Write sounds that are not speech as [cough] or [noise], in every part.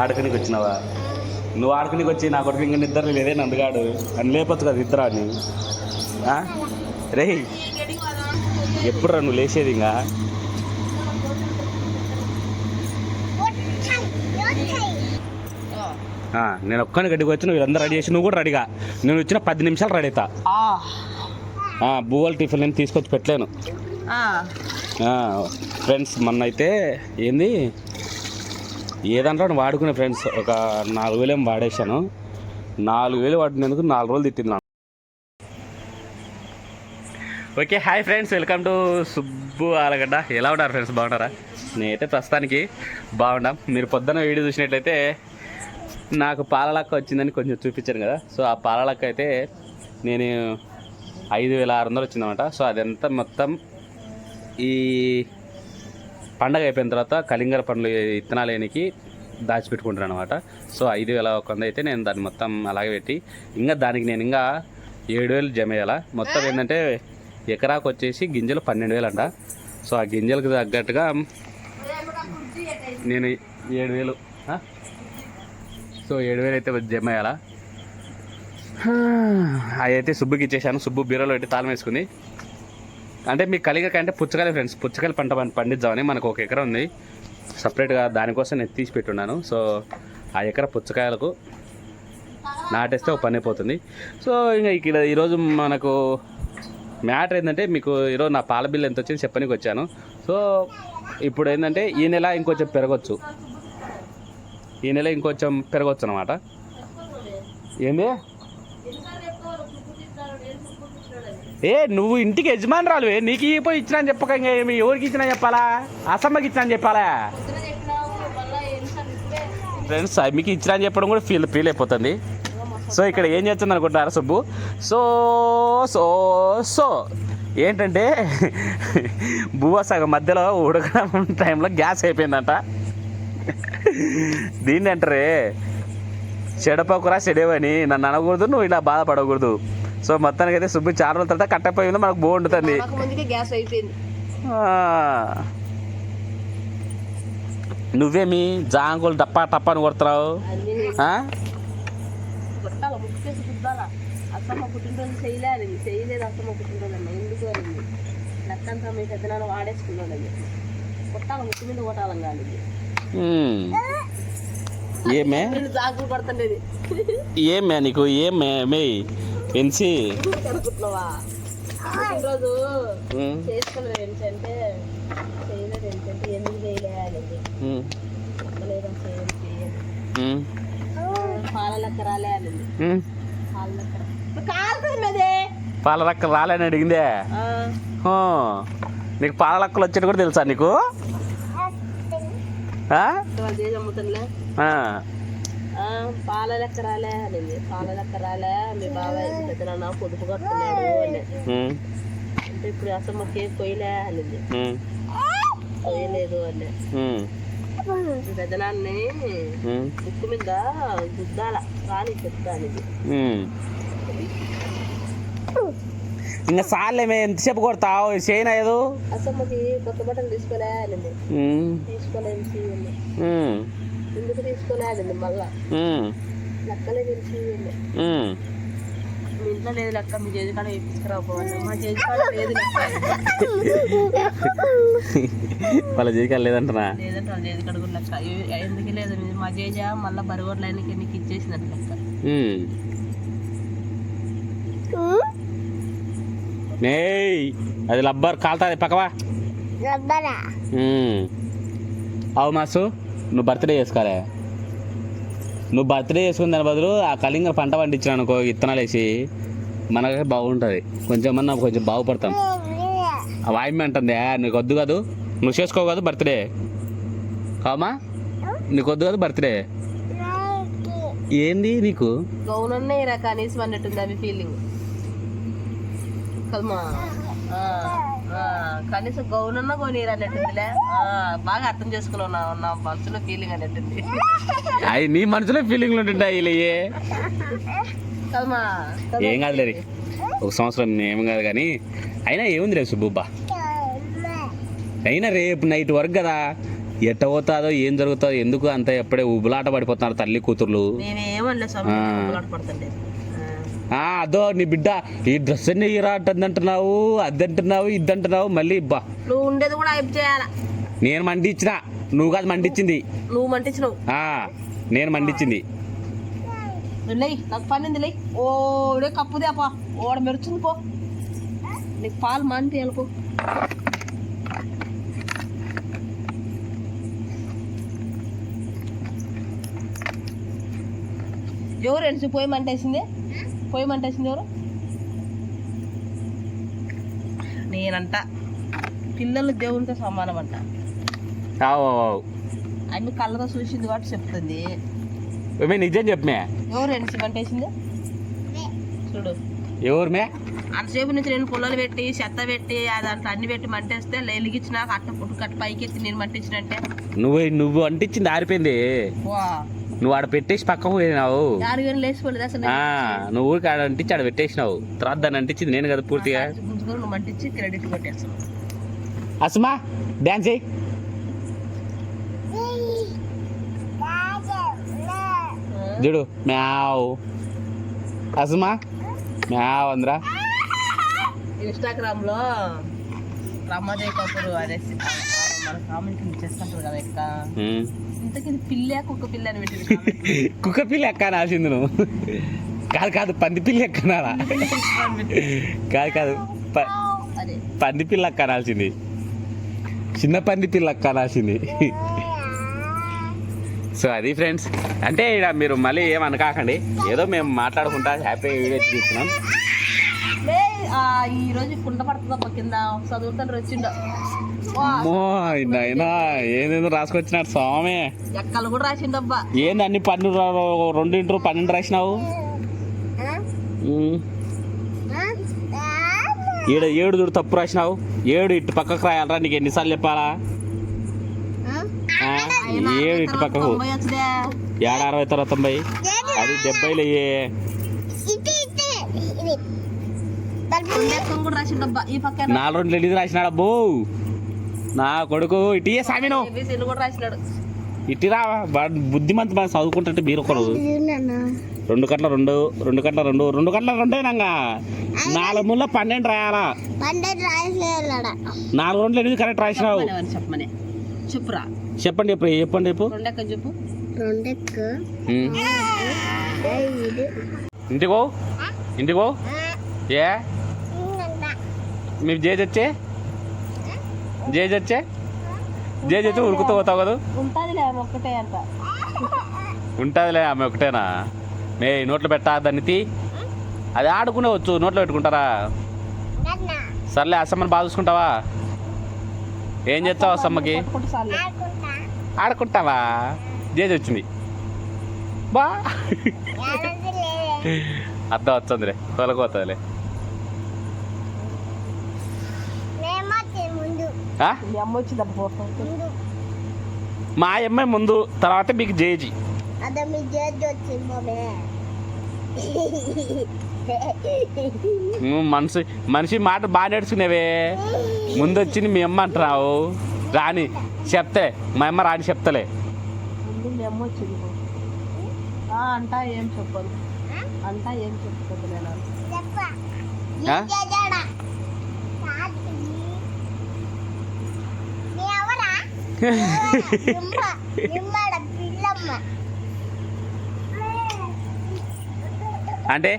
ఆడుకునికి వచ్చినావా నువ్వు ఆడుకునికి వచ్చి నా కొడుకు ఇంకా నిద్ర లేదే నందుగాడు. అని లేపొచ్చు కదా ఇద్దరు అని. రే ఎప్పుడు రా నువ్వు లేచేది ఇంకా? నేను ఒక్కని గడ్డికి వచ్చి నువ్వు వీళ్ళందరూ రెడీ చేసి నువ్వు కూడా రెడీగా. నేను వచ్చిన పది నిమిషాలు రెడీ అవుతా భూగోళ టిఫిన్ నేను తీసుకొచ్చి పెట్టలేను. ఫ్రెండ్స్ మొన్న అయితే ఏంది? ఏదంటే వాడుకునే ఫ్రెండ్స్ ఒక నాలుగు వేలు ఏం వాడేశాను. నాలుగు వేలు వాడినందుకు నాలుగు రోజులు తిట్టింది okay hi friends welcome to Subbu Alagadda. ఎలా ఉన్నారు ఫ్రెండ్స్ బాగున్నారా? నేనైతే ప్రస్తుతానికి బాగున్నాం. మీరు పొద్దున్న వీడియో చూసినట్లయితే నాకు పాలలక్క వచ్చిందని కొంచెం చూపించాను కదా. సో ఆ పాలలక్క అయితే నేను ఐదు వేల ఆరు వందలు వచ్చిందన్నమాట. సో అదంతా మొత్తం ఈ పండగ అయిపోయిన తర్వాత కలింగర పండ్లు ఇత్తనాలు వేయనికి దాచిపెట్టుకుంటాను అనమాట సో ఐదు వేల ఒక వంద అయితే నేను దాన్ని మొత్తం అలాగే పెట్టి ఇంకా దానికి నేను ఇంకా ఏడు వేలు జమ చేయాలా? మొత్తం ఏంటంటే ఎకరాకు వచ్చేసి గింజలు పన్నెండు వేలు అంట సో ఆ గింజలకు తగ్గట్టుగా నేను ఏడు వేలు సో ఏడు వేలు అయితే జమ చేయాలా? అవి అయితే సుబ్బుకి ఇచ్చేసాను. సుబ్బు బీరోలో పెట్టి తాళం వేసుకుంది. అంటే మీ కలిగక అంటే పుచ్చకాయలు ఫ్రెండ్స్ పుచ్చకాయలు పంట పండిద్దామని మనకు ఒక ఎకరం ఉంది. సపరేట్గా దానికోసం నేను తీసి పెట్టున్నాను. సో ఆ ఎకర పుచ్చకాయలకు నాటేస్తే ఒక పని అయిపోతుంది. సో ఇంకా ఇక్కడ ఈరోజు మనకు మ్యాటర్ ఏంటంటే మీకు ఈరోజు నా పాల బిల్లు ఎంత వచ్చింది చెప్పనికి వచ్చాను. సో ఇప్పుడు ఏంటంటే ఈ నెల ఇంకొంచెం పెరగచ్చు. ఈ నెల ఇంకొంచెం పెరగచ్చు అనమాట ఏంది? ఏ నువ్వు ఇంటికి యజమానురాలు నీకు పోయి ఇచ్చినా అని చెప్పక ఇంకా ఏమి ఎవరికి ఇచ్చినా చెప్పాలా? అసమ్మకి ఇచ్చినా అని చెప్పాలా? ఫ్రెండ్స్ మీకు ఇచ్చినా అని చెప్పడం కూడా ఫీల్ ఫీల్ అయిపోతుంది. సో ఇక్కడ ఏం చేస్తుంది అనుకుంటున్నారు సుబ్బు? So so so. ఏంటంటే బువ్వ సగం మధ్యలో ఉడకడం టైంలో గ్యాస్ అయిపోయిందంట. దీన్ని అంటారే చెడపకురా చెడేవని నన్ను అనకూడదు నువ్వు ఇలా బాధపడకూడదు. సో మొత్తానికి అయితే సుబ్బు చాలా రోజుల తర్వాత కట్టపోయిందో మనకు ముందుకే గ్యాస్ అయిపోయింది. నువ్వేమి జాంగులు డప్పా టప్పా అని కొడుతున్నావు అత్తమ్మ పుట్టినరోజు చేయలేదు చేయలేదు అత్తమ్మ పుట్టినరోజు అన్న ఎందుకు అని లక్కంతా మీ పెద్దనాన్న వాడేసుకున్నాడు అని కొట్టాల? ముక్కు మీద కొట్టాలం. ఏమే? పడుతుండేది ఏమే నీకు? ఏమే? మే పెంచి చేసుకున్నది ఏంటంటే చేయలేదు ఏంటంటే ఎందుకు చేయలేదు పాల లెక్క రాలే అని. పాల లెక్క కాలుతుంది పాల రాలేని అడిగిందే. నీకు పాల రక్కలు వచ్చేది కూడా తెలుసా నీకు? పాల లెక్క రాలే అనింది. పాల లెక్క రాలే మీ బాబాయ్ పెద్దనాన్న పొదుపు కట్టుకున్నాడు అని. అంటే ఇప్పుడు అసలు మా కేక్ కొయ్యలే అనింది. కొయ్యలేదు అని. పెద్దనాన్ని ఉమ్, ముక్కు మీద గుద్దాల. రాని చెప్తా అనేది. ఇంకా సార్లేమే ఎంతసేపు కొడతావు? చేయనా ఏదో? అసమ్మకి కొత్త బట్టలు తీసుకోలే తీసుకోలేదు మళ్ళా. లెక్కలే తెలిసి ఇంట్లో లేదు లెక్క మీ చేతి కాడ మా చేతి కాడ లేదు వాళ్ళ లేదంటనా? లేదంటే వాళ్ళ చేతి కాడ కూడా లెక్క. ఎందుకు లేదు? మీ- మా జేజ మళ్ళీ బరగోడ్ల ఆయనకి నీకు ఇచ్చేసిందంట లెక్క. ఉమ్. నేయ్ అది లబ్బర్ కాలుతుంది పక్కవా. అవు మాసు. నువ్వు బర్త్డే చేసుకోలే నువ్వు బర్త్డే చేసుకున్న దాని బదులు ఆ కళింగ పంట పండించిన అనుకో విత్తనాలు వేసి మనకే బాగుంటుంది. కొంచెం మన కొంచెం బాగుపడతాం. ఆ వాయిమే అంటుంది నీకు వద్దు కాదు. నువ్వు చేసుకోవు కాదు బర్త్డే. కామా నీకు వద్దు కాదు బర్త్డే. ఏంది నీకు? గౌనన్నే కనీసం అన్నట్టుంది అవి ఫీలింగ్ కదమ్మా కనీసం గౌనన్న కొనిరా అన్నట్టుందిలే బాగా అర్థం చేసుకున్నావు నా మనసులో ఫీలింగ్ అన్నట్టుంది అవి నీ మనసులో ఫీలింగ్లు ఉంటుంటాయి వీళ్ళయ్యే ఏం? కాదులే రే. ఒక సంవత్సరం ఏం కాదు కానీ అయినా ఏముంది రేపు సుబ్బుబ్బా? అయినా రేపు నైట్ వరకు కదా ఎట్ట పోతాదో ఏం జరుగుతుందో ఎందుకు అంత ఎప్పుడే ఉబులాట పడిపోతున్నారు తల్లి కూతుర్లు? అదో నీ బిడ్డ ఈ డ్రెస్ అన్ని ఇరా అది అంటున్నావు ఇది అంటున్నావు మళ్ళీ బా. నువ్వు ఉండేది కూడా అయిపు చేయాల? నేను మండిచ్చిన నువ్వు కాదు మండిచ్చింది. నువ్వు మంటించినావు ఆ, నేను మండిచ్చింది. లే నాకు లే ఓడే కప్పుదే పో ఓడ మెరుచుంది పో. నీకు పాలు మంటి వెళ్ళిపో ఎవరు ఎడిసి పోయి మంటేసింది? పోయి మంటేసింది ఎవరు? నేనంట. పిల్లలు దేవునితో సమానం అంట. అన్ని కళ్ళతో చూసింది కాబట్టి చెప్తుంది. నిజం చెప్పమే ఎవరు ఎడిసి మంటేసింది చూడు. ఎవరు మే? అంతసేపు నుంచి నేను పుల్లలు పెట్టి చెత్త పెట్టి ఆ దాంట్లో అన్ని పెట్టి మంటేస్తే వెలిగించినాక అట్ట పుట్టు కట్ట పైకి ఎత్తి నేను మంటించినంటే. నువ్వు నువ్వు అంటించింది ఆరిపోయింది. వా. నువ్వు ఆడ పెట్టేసి పక్కకు పోయినావు. నువ్వు ఊరికి ఆడ అంటించి ఆడ పెట్టేసినావు. తర్వాత దాన్ని అంటించింది నేను కదా పూర్తిగా. అసుమా డ్యాన్స్ చేయి. చూడు మ్యావ్. అసుమా మ్యావ్ అందరా. ఇన్స్టాగ్రామ్లో రమాదేవి కపూర్ అదే కుక్క పిల్ల ఎక్క నాసింది నువ్వు. కాదు కాదు పంది పిల్లి ఎక్కనాలా కాదు కాదు పంది పిల్ల అనాల్సింది చిన్న పంది పిల్ల అనాల్సింది సో అది ఫ్రెండ్స్. అంటే ఇక్కడ మీరు మళ్ళీ ఏమనకాకండి ఏదో మేము మాట్లాడుకుంటా హ్యాపీ వీడియో తీసుకున్నాం ఈ రోజు కుండ పడుతుందప్ప కింద. చదువుతాను వచ్చిండ అమ్మో నాయనా ఏదేదో రాసుకొచ్చినాడు స్వామి. ఎక్కలు కూడా రాసిండబ్బా. ఏంది అన్ని పన్నెండు రెండింటి పన్నెండు రాసినావు? ఉమ్. ఏడు ఏడు చూడు తప్పు రాసినావు. ఏడు ఇటు పక్కకు రాయాలరా నీకు ఎన్నిసార్లు చెప్పాలా? ఆ, ఏడు ఇటు పక్కకు. ఏడు అరవై తర్వాత తొంభై. అది డెబ్బైలు. అయ్యే రెండెక్కం కూడా రాసిండబ్బా ఈ పక్కన. నాలుగు రెండు ఎనిమిది రాసినాడు అబ్బో. నా కొడుకు ఇటీయే ఇట్టిరా వాడు బుద్ధిమంత బాగా చదువుకుంటుంటే మీరు ఒకరు. రెండు కట్ల రెండు రెండు కట్ల రెండు రెండు కట్ల రెండేనంగా నాలుగు ముళ్ళ పన్నెండు రాయాలా? నాలుగు రెండు ఎనిమిది కరెక్ట్ రాసినావు. చెప్పురా. చెప్పండి ఇప్పుడు చెప్పండి చెప్పు. ఇంటికి? ఇంటికి? ఏ? మీరు జేజ్ వచ్చే జేజ్ వచ్చే? జేజ్ వచ్చి ఉరుకుతూ పోతావు కదా? ఉంటదిలే ఆమె ఒక్కటే అంట. ఉంటుందిలే ఆమె ఒకటేనా మే నోట్లో పెట్టా దాన్ని తీ. అది ఆడుకునే వచ్చు నోట్లో పెట్టుకుంటారా? సర్లే అసమ్మని బాగా చూసుకుంటావా? ఏం చేస్తావు అసమ్మకి? ఆడుకుంటావా? జేజ్ వచ్చింది. బా. అర్థం వచ్చిందిలే తొలగిపోతుందిలే ఆ? మీ అమ్మ వచ్చిందబ్బా మా అమ్మాయి ముందు తర్వాత మీకు జేజీ. మనిషి మనిషి మాట బాగా నేర్చుకునేవే. ముందు వచ్చింది మీ అమ్మ అంటున్నావు. రాని చెప్తే మా అమ్మ రాని చెప్తలే. ముందు మీ అమ్మ వచ్చింది ఆ, అంటా ఏం చెప్పదు. అంటా ఏం చెప్పదు నేను చెప్ప ఆ? జడ్జాడా నీ ఎవరా నిమ్మ నిమ్మడ పిల్లమ్మ [laughs] అంటే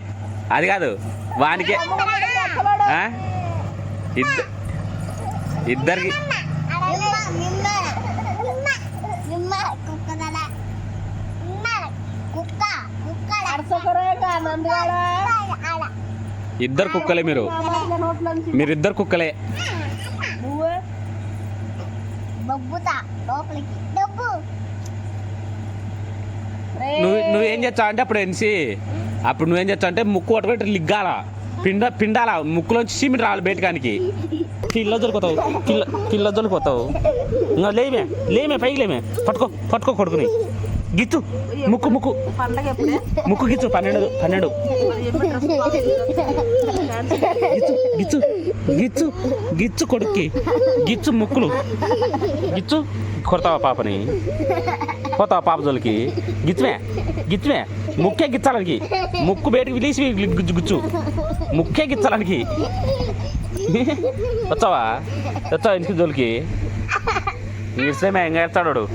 అది కాదు వానికి ఇద్దరికి ఇద్దరు కుక్కలే మీరు. మీరిద్దరు కుక్కలే. బొబ్బుతా లోపలికి. డబ్బు. నువ్వు నువ్వేం చేస్తావు అంటే అప్పుడు ఎన్సి అప్పుడు నువ్వేం చేస్తావు అంటే ముక్కు పట్టుకుంటే లిగ్గాల. పిండ పిండాల ముక్కులోంచి చీమిడి రావాలి బయటకానికి. కిల్ల దొరికిపోతావు. కిల్ల కిల్ల దొరికిపోతావు. ఇంకా లేమే లేమే పైకి లేమే పట్టుకో పట్టుకో కొడుకుని. గిచ్చు ముక్కు ముక్కు. ముక్కు గిచ్చు పన్నెండు పన్నెండు. గిచ్చు గిచ్చు గిచ్చు గిచ్చు కొడుక్కి. గిచ్చు ముక్కులు. గిచ్చు కొడతావా పాపని? పోతావా పాప జోలికి? గిచ్చుమే గిచ్చుమే ముక్కే గిచ్చాలనికి ముక్కు బయటకు విలీసి గుజ్జు గుచ్చు. ముక్కే గిచ్చాలనికి వచ్చావా? వచ్చావా ఇంటికి జోలికి? ఇస్తే మేము ఎంగా వెళ్తాడు వాడు.